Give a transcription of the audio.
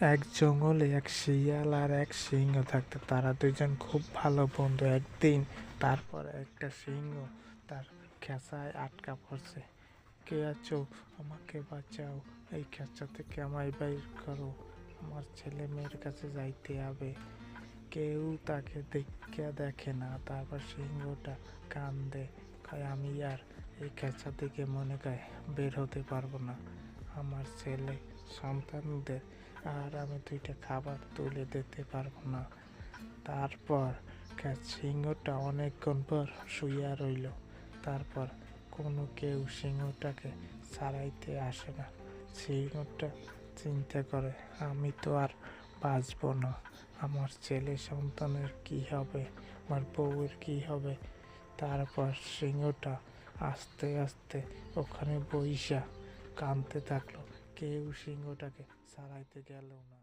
এক জঙ্গলে এক শিয়াল আর এক সিংহ থাকতো, তারা দুজন খুব ভালো বন্ধু। একদিন তারপর একটা সিংহ তার খেসায় আটকা পড়ছে। কে আছো? আমাকে বাঁচাও। এই খেঁচা থেকে আমায় বাইর করো। আমার ছেলে মেয়ের কাছে যাইতে হবে। কেউ তাকে দেখে দেখে না, তারপর সিংহটা কান্দে। কয়, আমি আর এই খেঁচা থেকে মনে করে বের হতে পারব না। আমার ছেলে সন্তানদের আর আমি দুইটা খাবার তুলে দিতে পারব না। তারপর সিংহটা অনেকক্ষণ পর শুইয়া রইল। তারপর কোনো কেউ সিংহটাকে ছাড়াইতে আসে না। সিংহটা চিন্তা করে, আমি তো আর বাঁচবো না। আমার ছেলে সন্তানের কি হবে? আমার বউয়ের কি হবে? তারপর সিংহটা আস্তে আস্তে ওখানে বইসা কাঁদতে থাকল। কেউ সিংহটাকে সারাইতে গেল না।